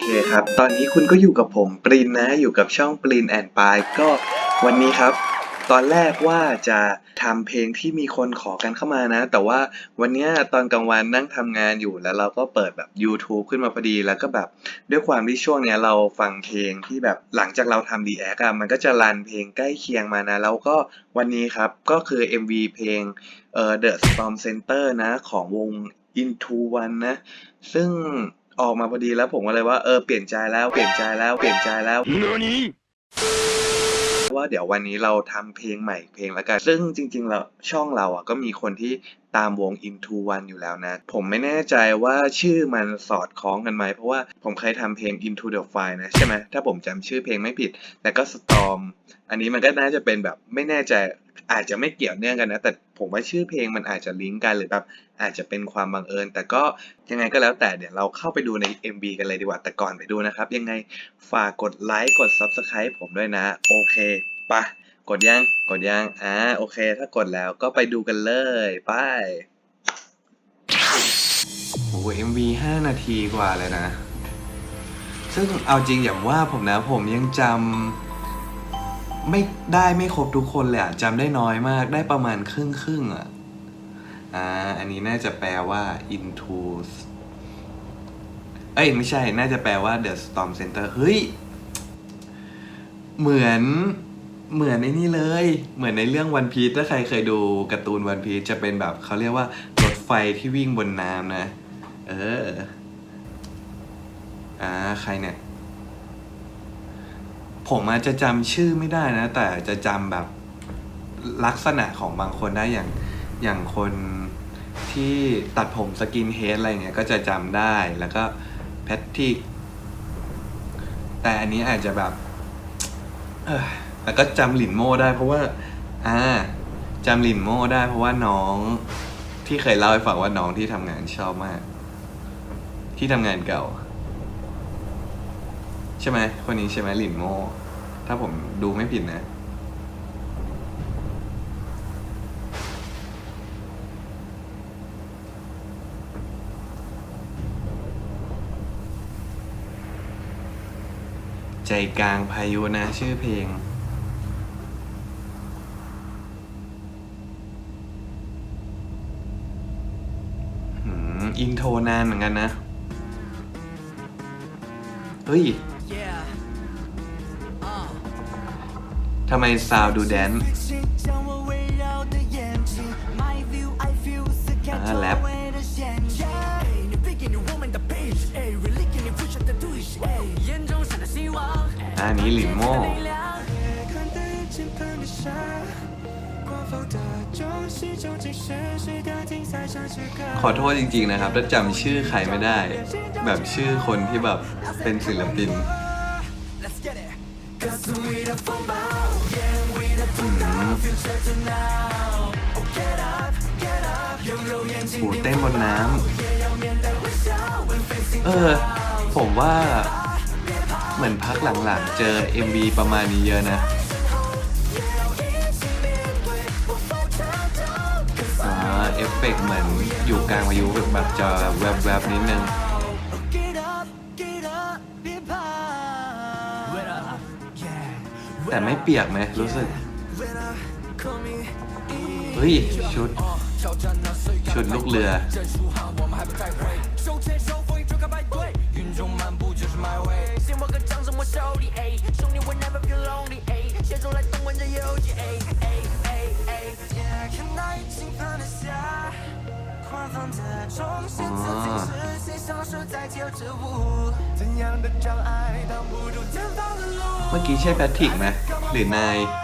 เคครับ ตอนนี้คุณก็อยู่กับผมปรินนะ อยู่กับช่องปรินแอนปายก็วันนี้ครับ ตอนแรกว่าจะทำเพลงที่มีคนขอกันเข้ามานะ แต่ว่าวันนี้ตอนกลางวันนั่งทำงานอยู่แล้วเราก็เปิดแบบ YouTube ขึ้นมาพอดีแล้วก็แบบด้วยความที่ช่วงเนี้ยเราฟังเพลงที่แบบหลังจากเราทำ React อะมันก็จะรันเพลงใกล้เคียงมานะ แล้วก็วันนี้ครับก็คือ MV เพลงเอ่อ The Storm Center นะ ของวง Into One นะ ซึ่ง ออกมาพอดีแล้วผมก็เลยว่าเออเปลี่ยนใจแล้วเปลี่ยนใจแล้วเปลี่ยนใจแล้วว่าเดี๋ยววันนี้เราทำเพลงใหม่เพลงแล้วกัน ซึ่งจริงๆแล้วช่องเราอะก็มีคนที่ตามวง Into One อยู่แล้วนะ ผมไม่แน่ใจว่าชื่อมันสอดคล้องกันไหม เพราะว่าผมเคยทำเพลง Into the Fire นะ ใช่ไหมถ้าผมจำชื่อเพลงไม่ผิดแล้วก็ Storm อันนี้มันก็น่าจะเป็นแบบไม่แน่ใจ อาจจะไม่เกี่ยวเนื่องกันนะ แต่ผมว่าชื่อเพลงมันอาจจะลิงก์กันหรือแบบอาจจะเป็นความบังเอิญ แต่ก็ยังไงก็แล้วแต่เดี๋ยวเราเข้าไปดูใน MV กันเลยดีกว่าแต่ก่อนไปดูนะครับ ยังไงฝากกดไลค์กด Subscribe ผมด้วยนะ โอเคปะกดยังกดยังอ่าโอเค ถ้ากดแล้วก็ไปดูกันเลยไปโอ้ MV 5นาทีกว่าเลยนะ ซึ่งเอาจริงอย่างว่าผมนะผมยังจำ ไม่ได้ไม่ครบทุกคนเลยอะจำได้น้อยมากได้ประมาณครึ่งครึ่งอะอ่าอันนี้น่าจะแปลว่า into เอ้ยไม่ใช่ น่าจะแปลว่า the storm center เฮ้ย เหมือนเหมือนในนี่เลย เหมือนในเรื่องวันพี e ถ้าใครเคยดูการ์ตูนวันพี e จะเป็นแบบเขาเรียกว่ารถไฟที่วิ่งบนน้ำนะ เออ อ่า ใครเนี่ย ผมอาจจะจำชื่อไม่ได้นะ แต่จะจำแบบลักษณะของบางคนได้อย่างอย่างคนที่ตัดผมสกินเฮดอะไรเงี้ยก็จะจำได้แล้วก็แพทติกแต่อันนี้อาจจะแบบ เออแล้วก็จำหลินโม่ได้เพราะว่า อ่าจำหลินโม่ได้เพราะว่าน้องที่เคยเล่าให้ฟังว่าน้องที่ทำงานชอบมาก ที่ทำงานเก่า ใช่ไหมคนนี้ใช่ไหมหลินโม่ถ้าผมดูไม่ผิดนะ ใจกลางพายุนะชื่อเพลงอินโทรนานเหมือนกันนะ เฮ้ย ทำไมซาวดูแดนอ่าแรปอะอันนี้ลินโม่ขอโทษจริงๆนะครับ ถ้าจำชื่อใครไม่ได้ แบบชื่อคนที่แบบเป็นศิลปิน หูเต้นบนน้ำเออ ผมว่า เหมือนพักหลังๆ เจอ MV ประมาณนี้เยอะนะอ่าเอฟเฟกต์เหมือนอยู่กลางพายุแบบจะแวบๆนิดนึงแต่ไม่เปียกไหมรู้สึก เฮ้ย ชุด ชุดลูกเรือเมื่อกี้ใช่แพทริกไหมหรือนาย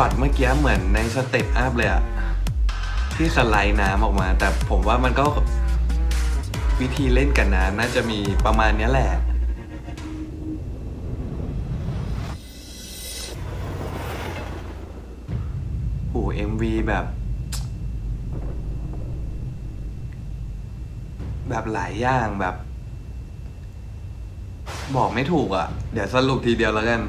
ช็อตเมื่อกี้เหมือนในสเต็ปอัพเลยอะที่สไลด์น้ำออกมา แต่ผมว่ามันก็วิธีเล่นกับน้ำน่าจะมีประมาณนี้แหละโอ้เอ็มวีแบบ แบบหลายอย่างแบบ บอกไม่ถูกอะ เดี๋ยวสรุปทีเดียวแล้วกัน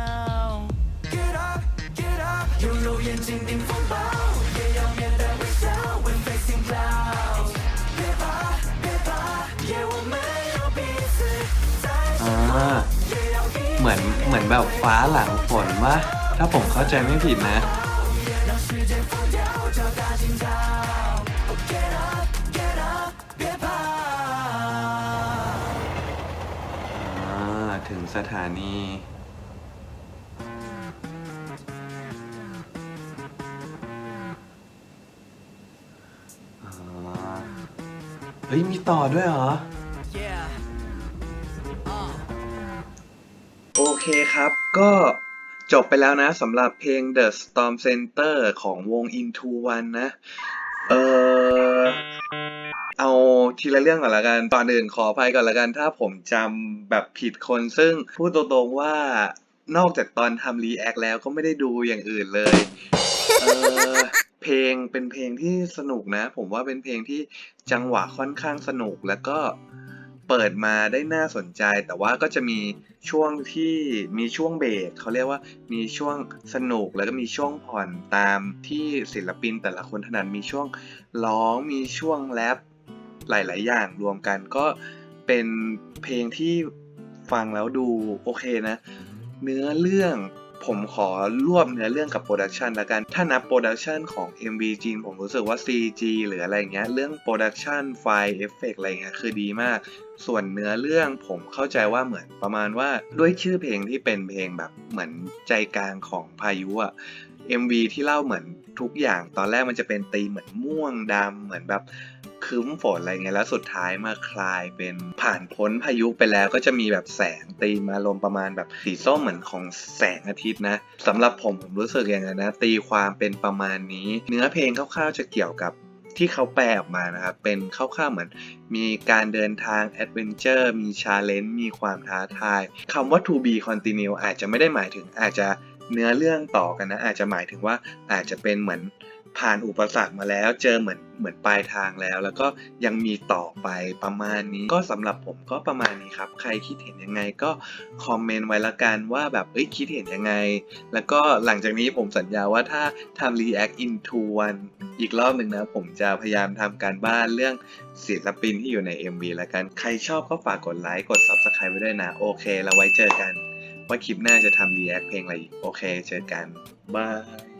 เหมือนแบบฟ้าหลังฝนวะถ้าผมเข้าใจไม่ผิดนะถึงสถานีเฮ้ยมีต่อด้วยเหรอ เคครับ ก็จบไปแล้วนะสำหรับเพลง The Storm Center ของวง Into One นะ เออเอาทีละเรื่องก่อนละกันตอนอื่นขออภัยก่อนละกัน ถ้าผมจำแบบผิดคนซึ่งพูดตรงๆว่านอกจากตอนทำรีแอคแล้วก็ไม่ได้ดูอย่างอื่นเลย เออเพลงเป็นเพลงที่สนุกนะ ผมว่าเป็นเพลงที่จังหวะค่อนข้างสนุกแล้วก็ เปิดมาได้น่าสนใจ แต่ว่าก็จะมีช่วงที่มีช่วงเบรกเขาเรียกว่ามีช่วงสนุกแล้วก็มีช่วงผ่อนตามที่ศิลปินแต่ละคนถนัดมีช่วงร้องมีช่วงแรปหลาย ๆ อย่างรวมกันก็เป็นเพลงที่ฟังแล้วดูโอเคนะ เนื้อเรื่อง ผมขอรวบเนื้อเรื่องกับโปรดักชันละกัน ถ้านับโปรดักชันของ MV จริงผมรู้สึกว่า CG หรืออะไรเงี้ย เรื่องโปรดักชันไฟเอฟเฟกอะไรเงี้ยคือดีมาก ส่วนเนื้อเรื่องผมเข้าใจว่าเหมือนประมาณว่าด้วยชื่อเพลงที่เป็นเพลงแบบเหมือนใจกลางของพายุอะ MV ที่เล่าเหมือนทุกอย่างตอนแรกมันจะเป็นตีเหมือนม่วงดำเหมือนแบบ ครึ้มฝนอะไรเงี้ยแล้วสุดท้ายมาคลายเป็นผ่านพ้นพายุไปแล้วก็จะมีแบบแสงตีมาลมประมาณแบบสีส้มเหมือนของแสงอาทิตย์นะสำหรับผมผมรู้สึกอย่างนั้นนะตีความเป็นประมาณนี้ เนื้อเพลงคร่าวๆจะเกี่ยวกับที่เขาแปลออกมานะครับ เป็นคร่าวๆเหมือน มีการเดินทางแอดเวนเจอร์มีชาเลนจ์มีความท้าทายคำว่า to be continue อาจจะไม่ได้หมายถึงอาจจะเนื้อเรื่องต่อกันนะ อาจจะหมายถึงว่าอาจจะเป็นเหมือน ผ่านอุปสรรคมาแล้ว เจอเหมือนเหมือนปลายทางแล้ว แล้วก็ยังมีต่อไปประมาณนี้ ก็สำหรับผมก็ประมาณนี้ครับ ใครคิดเห็นยังไงก็คอมเมนต์ไว้ละกันว่าแบบเอ้ยคิดเห็นยังไง แล้วก็หลังจากนี้ผมสัญญาว่าถ้าทำ react into one อีกรอบหนึ่งนะ ผมจะพยายามทำการบ้านเรื่องศิลปินที่อยู่ใน MV ล้วกัน ใครชอบก็ฝากกดไลค์กด Subscribe ไว้ด้วยนะ โอเค แล้วไว้เจอกัน ว่าคลิปหน้าจะทำ react เพลงอะไรอีก โอเค เจอกันบาย